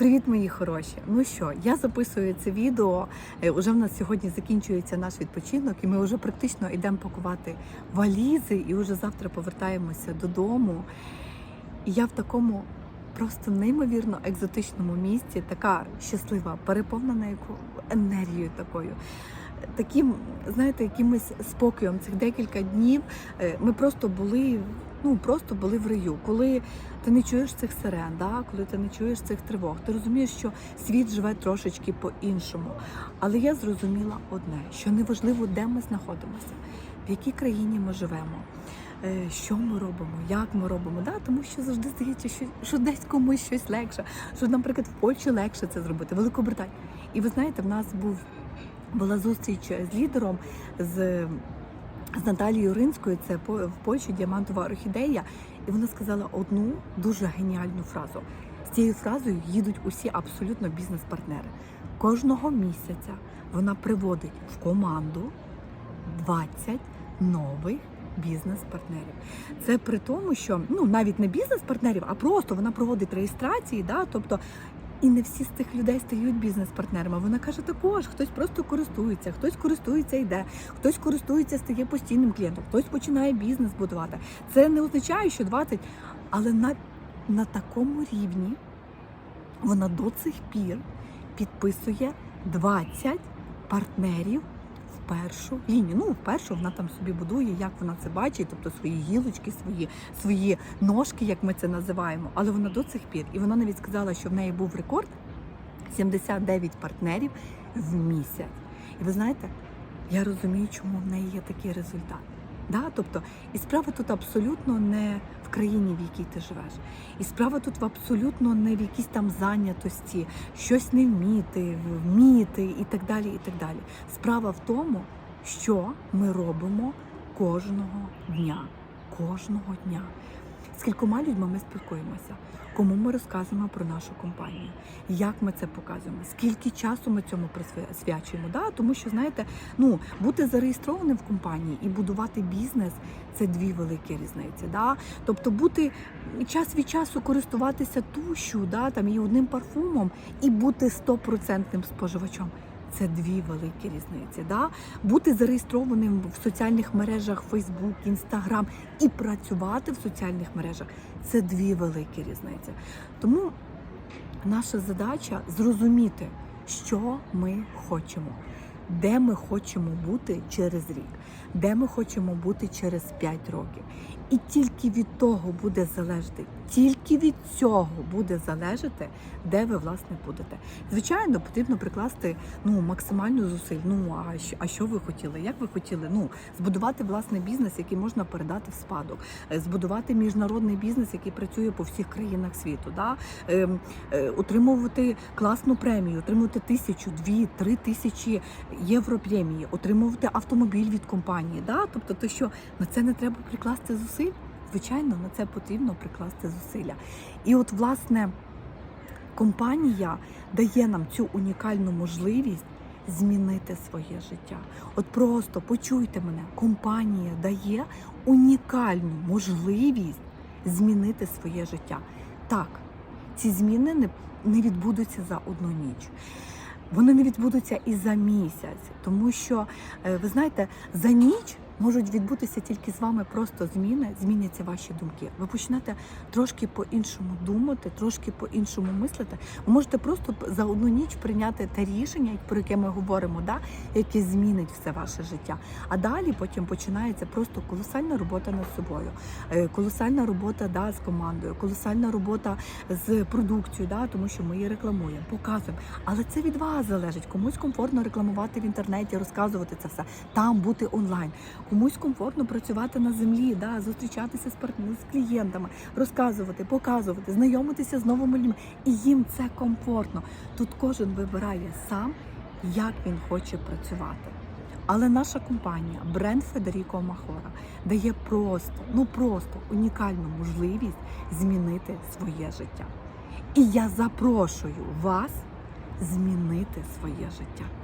Привіт, мої хороші! Ну що, я записую це відео. Е, Уже в нас сьогодні закінчується наш відпочинок, і ми вже практично йдемо пакувати валізи, і вже завтра повертаємося додому. І я в такому просто неймовірно екзотичному місці, така щаслива, переповнена енергією такою. Таким, знаєте, якимось спокоєм цих декілька днів е, ми просто були, ну просто були в раю. Коли ти не чуєш цих сирен, да? коли ти не чуєш цих тривог, ти розумієш, що світ живе трошечки по-іншому. Але я зрозуміла одне: що неважливо, де ми знаходимося, в якій країні ми живемо. е, Що ми робимо, як ми робимо, да? тому що завжди здається, що, що десь комусь щось легше, що, наприклад, в Польщі легше це зробити, Великобританія. І ви знаєте, в нас був була зустріч з лідером з, з Наталією Ринською, це в Польщі діамантова орхідея, і вона сказала одну дуже геніальну фразу. З цією фразою їдуть усі абсолютно бізнес-партнери. Кожного місяця вона приводить в команду 20 нових бізнес-партнерів. Це при тому, що ну навіть не бізнес-партнерів, а просто вона проводить реєстрації, да, тобто. І не всі з цих людей стають бізнес-партнерами. Вона каже, також хтось просто користується, хтось користується, йде, хтось користується, стає постійним клієнтом, хтось починає бізнес будувати. Це не означає, що 20, але на, на такому рівні вона до цих пір підписує 20 партнерів першу лінію. Ну, вперше вона там собі будує, як вона це бачить, тобто свої гілочки, свої, свої ножки, як ми це називаємо. Але вона до цих пір. І вона навіть сказала, що в неї був рекорд 79 партнерів в місяць. І ви знаєте, я розумію, чому в неї є такий результат. Да? Тобто, і справа тут абсолютно не в країні, в якій ти живеш. І справа тут абсолютно не в якійсь там зайнятості, щось не вміти, вміти і так далі. і так далі. Справа в тому, що ми робимо кожного дня. Кожного дня. З кількома людьми ми спілкуємося, кому ми розказуємо про нашу компанію, як ми це показуємо, скільки часу ми цьому присвячуємо. Да? Тому що, знаєте, ну бути зареєстрованим в компанії і будувати бізнес це дві великі різниці. Да? Тобто бути час від часу користуватися тушю, да, там і одним парфумом, і бути стопроцентним споживачом. Це дві великі різниці. Да? Бути зареєстрованим в соціальних мережах Facebook, Instagram і працювати в соціальних мережах це дві великі різниці. Тому наша задача зрозуміти, що ми хочемо, де ми хочемо бути через рік, де ми хочемо бути через 5 років. І тільки від того буде залежати, тільки від цього буде залежати, де ви власне будете. Звичайно, потрібно прикласти ну максимальну зусиль. Ну а що, а що ви хотіли? Як ви хотіли? Ну збудувати власний бізнес, який можна передати в спадок, е, збудувати міжнародний бізнес, який працює по всіх країнах світу. Да? Е, е, отримувати класну премію, отримувати тисячу, дві, три тисячі євро премії, отримувати автомобіль від компанії. Да? Тобто, то що на це не треба прикласти зусиль. Звичайно, на це потрібно прикласти зусилля. І от, власне, компанія дає нам цю унікальну можливість змінити своє життя. От просто почуйте мене, компанія дає унікальну можливість змінити своє життя. Так, ці зміни не, не відбудуться за одну ніч. Вони не відбудуться і за місяць, тому що е, ви знаєте, за ніч можуть відбутися тільки з вами просто зміни, зміняться ваші думки. Ви почнете трошки по-іншому думати, трошки по-іншому мислити. Ви можете просто за одну ніч прийняти те рішення, про яке ми говоримо, да, яке змінить все ваше життя. А далі потім починається просто колосальна робота над собою, е, колосальна робота да, з командою, колосальна робота з продукцією, да, тому що ми її рекламуємо, показуємо. Але це від вас залежить. Комусь комфортно рекламувати в інтернеті, розказувати це все, там бути онлайн. Комусь комфортно працювати на землі, да, зустрічатися з партнерами, з клієнтами, розказувати, показувати, знайомитися з новими людьми. І їм це комфортно. Тут кожен вибирає сам, як він хоче працювати. Але наша компанія, бренд Федеріко Махора, дає просто, ну просто унікальну можливість змінити своє життя. І я запрошую вас змінити своє життя.